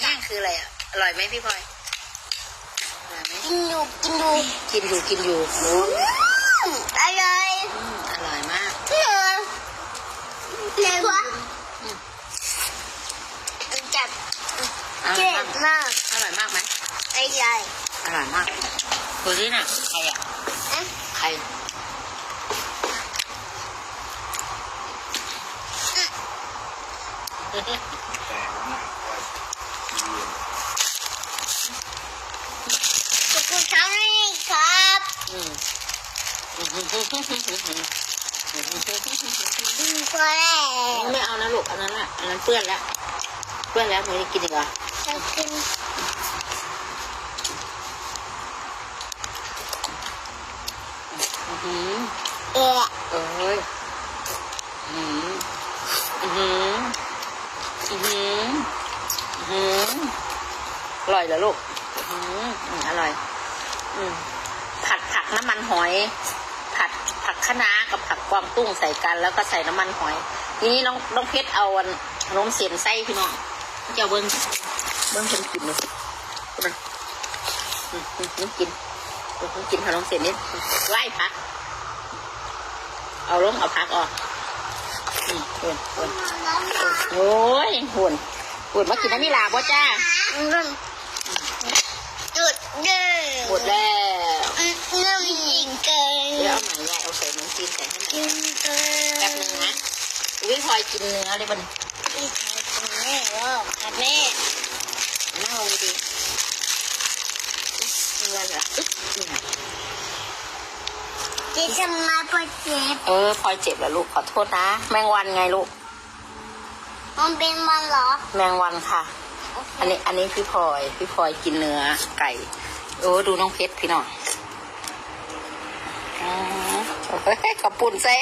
แห้งคืออะไรอะ อร่อยไหมพี่พลอยอร่อยไหมกินอยู่กินอยู่กินอยู่กินอยู่โอ้อืมอร่อยอืมอร่อยมากเออเร็วะจับอร่เจ็อยบมากมากอร่อยมากไหมไอ้ใหญ่อร่อยมากดูสิน่ะใครอะเอ๊ะใคร ขอบคุณครับครับอืมพอแล้วไม่เอานะลูกอันนั้นอะอันนั้นเปื้อนแล้วเปื้อนแล้วหนูจะกินอีกเหรอจะกินอื้อหือเอ๊ะเอ้ยอื้อหืออื้อหืออื้อ หืออื้อร่อยเหรอลูกอื้อหืมอร่อย อืมผัดผักน้ำมันหอย ผัดผักคะน้ากับผักกวางตุ้งใส่กัน แล้วก็ใส่น้ำมันหอย ทีนี้น้องน้องเพชรเอานขนมเสียนไส้พี่น้องเจ้าเบิ้งเบิ้งเพิ่นกินเลยมันอืมอืมอืมกินอืมอืมกินขนมเสียนนิดไล่พัก เอาลงเอาพักออกอืมหุ่นหุ่นโอ้ยหุ่น หุ่นมากินน้ำมิลาบ่จ้าจุดเด้อหมดแล้วน้ำยิงเกินเดี๋ยวเอาใหม่ยายเอาใส่น้ำจีนใส่ให้หน่อยยิงเกินแป๊บนึงนะวิพลอยกินเนื้อเลยบันพี่ชายคนนี้ว่าครับแม่น่าเอาดีเนื้อเหรออึ๊บนี่นะจะทำมาพอเจ็บ เออพลอยเจ็บแล้วลูกขอโทษนะ แมงวันไงลูก มันเป็นมันเหรอ แมงวันค่ะอันนี้อันนี้พี่พลอย พี่พลอยกินเนื้อไก่ โอ้ดูน้องเพชรพี่น้องอ๋อเฮ้ยขอบปุ่นเซ่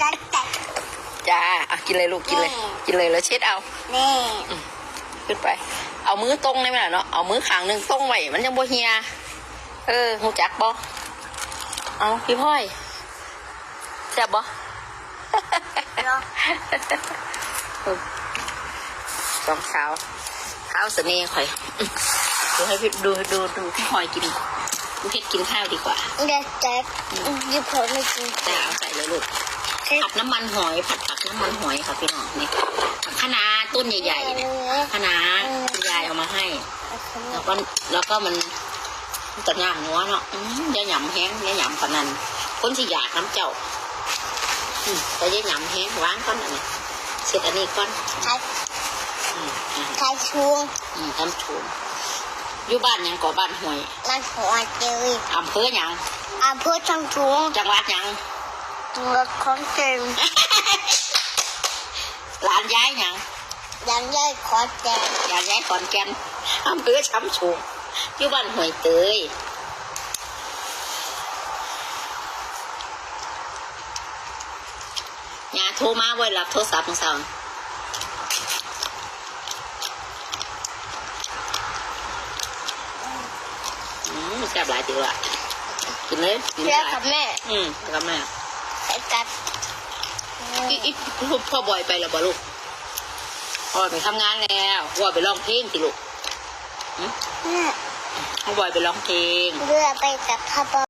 จะแตกจ้าอะกินเลยลูกกินเลยแม่กินเลยแล้วเช็ดเอาแม่ขึ้นไป เอามือตรงได้ไหมล่ะเนาะ เอามือขางหนึ่งตรงไว้ มันยังบ่เฮีย เออหูจักบ่เอาพี่พ่อยแซ่บบ่เหรอ สองสาวข้าวเสน่ห์ข่อยดูให้พี่ดูดูดูพี่พลอยกินดูเพชรกินข้าวดีกว่าเด็กแตกยี่ผมไม่กินจ้าเอาใส่เลยลูกผัดน้ำมันหอยผัดผักน้ำมันหอยค่ะพี่น้องนี่ผักคะน้าต้นใหญ่ๆเนี่ยคะน้าคุณยายเอามาให้ แล้วก็แล้วก็มันมันจะย่างหัวเนาะอืมอย่าหยำแห้งอย่าหยำปานนั้นคนที่อยากน้ำเจ้าอืมแต่อย่าหยำแห้งวางก้อนอันนี้ เสร็จอันนี้ก้อนใช้อืมอืมใช้ช่วงอืมทำถูกอยู่บ้านหยังก่อบ้านห้วยมันหัวเจยอำเภอหยังอาพูดทางช่วงจังหวัดหยังตัวของเต็มหลานย้ายหยังยังได้ขอแจงหลานย้ายขอนแก่นอำเภอช้ำชูอยู่บ้านห้วยเตยยา โทรมาไว้รับโทรศัพท์ของสาวอืมแซ่บหลายจริงละกินเลยกินเพื่เลอยกับแม่อืมกับแม่ไปกัดอีอีลูกพ่อบอยไปแล้วบ่ลูกพ่อบอยไปทำงานแล้วพ่อบอยไปร้องเพลงสิลูกแม่พ่อบอยไปร้องเพลง เรือไปกับพ่อ